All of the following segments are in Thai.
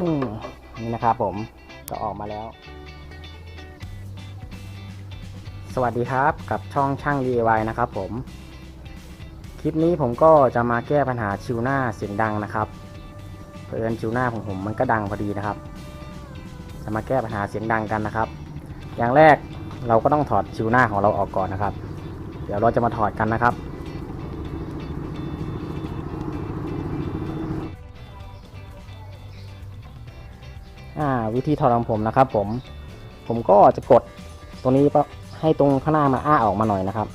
อืมนี่นะครับผมก็ออกมาแล้ว สวัสดีครับกับช่องช่าง DIY นะครับผม คลิปนี้ผมก็จะมาแก้ปัญหาชิวหน้าเสียงดังนะครับเพื่อนชิวหน้าของผมมันก็ดังพอดีนะครับ จะมาแก้ปัญหาเสียงดังกันนะครับ อย่างแรกเราก็ต้องถอดชิวหน้าของเราออกก่อนนะครับ เดี๋ยวเราจะมาถอดกันนะครับ วิธีถอดของผมนะครับ ผม ผมก็จะกดตรงนี้ปะให้ตรงข้างหน้ามาอ้าออกมาหน่อยนะครับ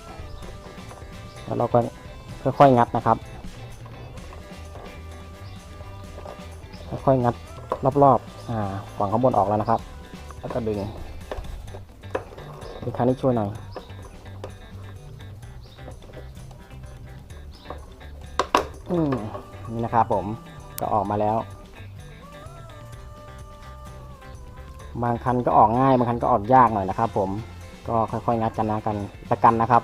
แล้วเราก็ค่อยๆงัดนะครับ ค่อยๆงัดรอบๆฝั่งข้างบนออกแล้วนะครับ แล้วก็ดึงดึงคันนี้ช่วยหน่อยอืมนี่นะครับผมก็ออกมาแล้ว บางคันก็ออกง่ายบางคันก็ออกยากหน่อยนะครับ ผมก็ค่อยๆงัดกันนะกันประกันนะครับ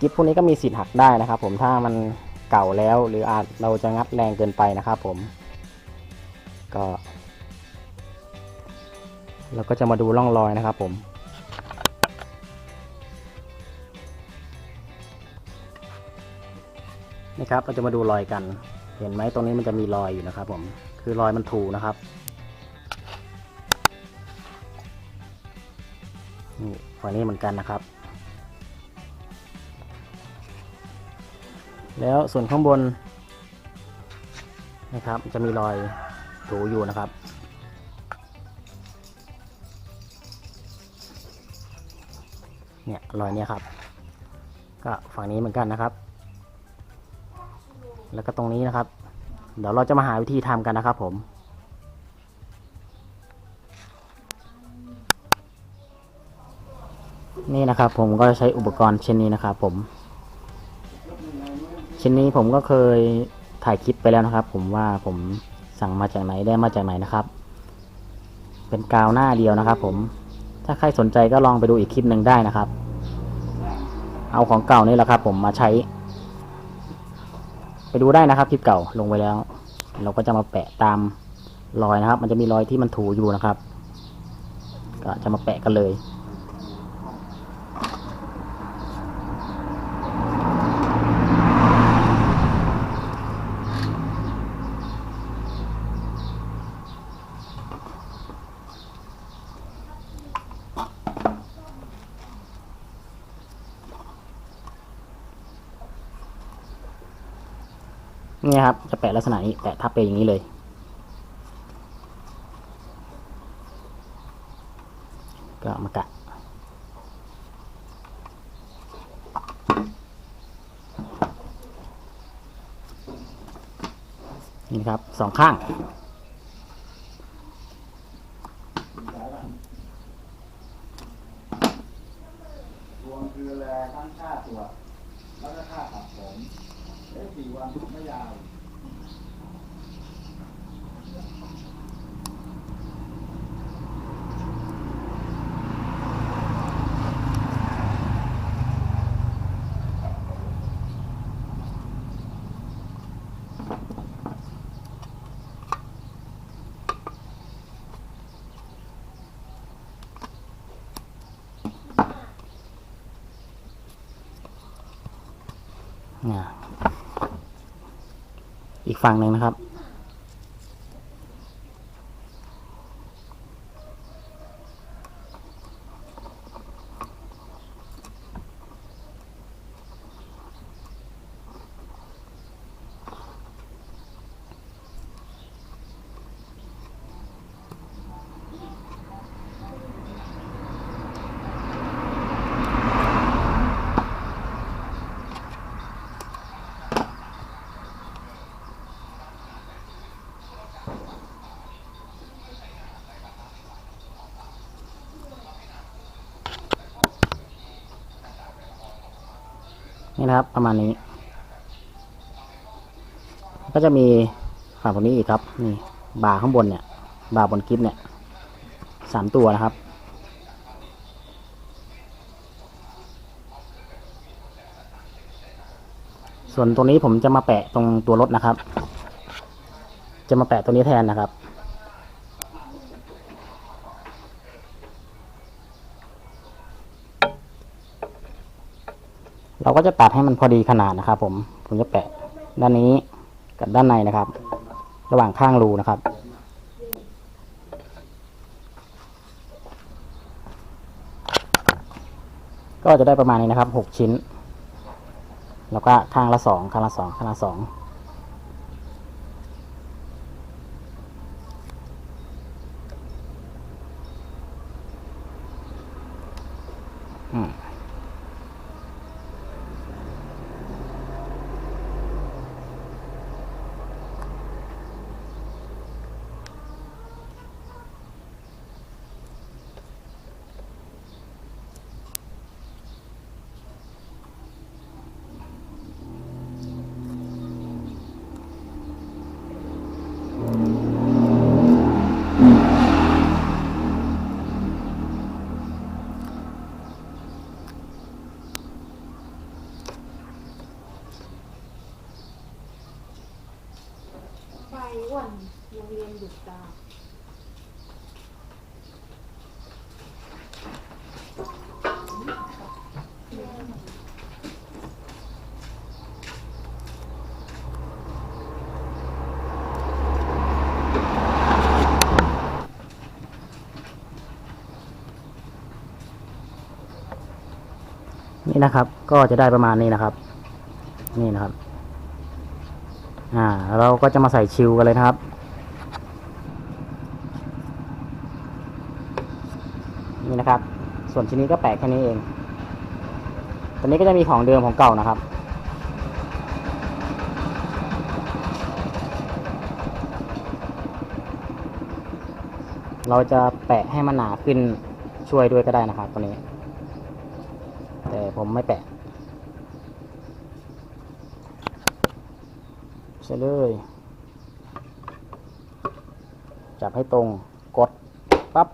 กิฟพวกนี้ก็มีสิทธิ์หักได้นะครับ ผมถ้ามันเก่าแล้วหรืออาจเราจะงัดแรงเกินไปนะครับ ผม ก็เราก็จะมาดูร่องรอยนะครับ ผมนี่ครับเราจะมาดูรอยกัน เห็นไหมตรงนี้มันจะมีรอยอยู่นะครับ ผม คือรอยมันถูนะครับนี่ฝั่งนี้เหมือนกันนะครับ แล้วส่วนข้างบนนะครับ จะมีรอยถูอยู่นะครับเนี่ยรอยเนี้ยครับ ก็ฝั่งนี้เหมือนกันนะครับ แล้วก็ตรงนี้นะครับ เดี๋ยวเราจะมาหาวิธีทำกันนะครับผม นี่นะครับผมก็จะใช้อุปกรณ์เช่นนี้นะครับผม ชิ้นนี้ผมก็เคยถ่ายคลิปไปแล้วนะครับ ผมว่าผมสั่งมาจากไหนได้มาจากไหนนะครับ เป็นกาวหน้าเดียวนะครับ ผม ถ้าใครสนใจก็ลองไปดูอีกคลิปหนึ่งได้นะครับ เอาของเก่านี่แหละครับ ผมมาใช้ ไปดูได้นะครับคลิปเก่าลงไปแล้ว เราก็จะมาแปะตามรอยนะครับ มันจะมีรอยที่มันถูอยู่นะครับ ก็จะมาแปะกันเลย นี่ครับ จะแปะลักษณะนี้แปะทับไปอย่างนี้เลย ก็มากะนี่ครับสองข้างรวมคือแลทั้งค่าตรว เอ๊ะสี่วันไม่ยาวอ่า อีกฝั่งหนึ่งนะครับ นี่นะครับ ประมาณนี้ ก็จะมีฝั่งตรงนี้อีกครับ นี่บาข้างบนเนี่ย บาบนกิฟเนี่ยสามตัวนะครับ ส่วนตรงนี้ผมจะมาแปะตรงตัวรถนะครับ จะมาแปะตัวนี้แทนนะครับ เราก็จะตัดให้มันพอดีขนาดนะครับ ผมผมจะแปะด้านนี้กับด้านในนะครับ ระหว่างข้างรูนะครับ ก็จะได้ประมาณนี้นะครับหกชิ้น แล้วก็ข้างละสองข้างละสองข้างละสองอืม วนโรงเรียนหยุดตานี่นะครับ ก็จะได้ประมาณนี้นะครับ นี่นะครับ อ่าเราก็จะมาใส่ชิวกันเลยนะครับ นี่นะครับ ส่วนชิ้นนี้ก็แปะแค่นี้เองตัวนี้ก็จะมีของเดิมของเก่านะครับเราจะแปะให้มันหนาขึ้นช่วยด้วยก็ได้นะครับตัวนี้ แต่ผมไม่แปะ ใช่เลย จับให้ตรงกดปั๊บ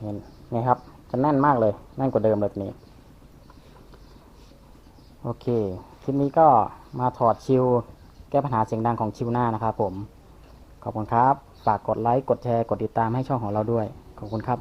เห็นไงครับ จะแน่นมากเลย แน่นกว่าเดิมเลยนี้ โอเค คลิปนี้ก็มาถอดชิว แก้ปัญหาเสียงดังของชิวหน้านะครับผม ขอบคุณครับ ฝากกดไลค์ กดแชร์ กดติดตามให้ช่องของเราด้วย ขอบคุณครับ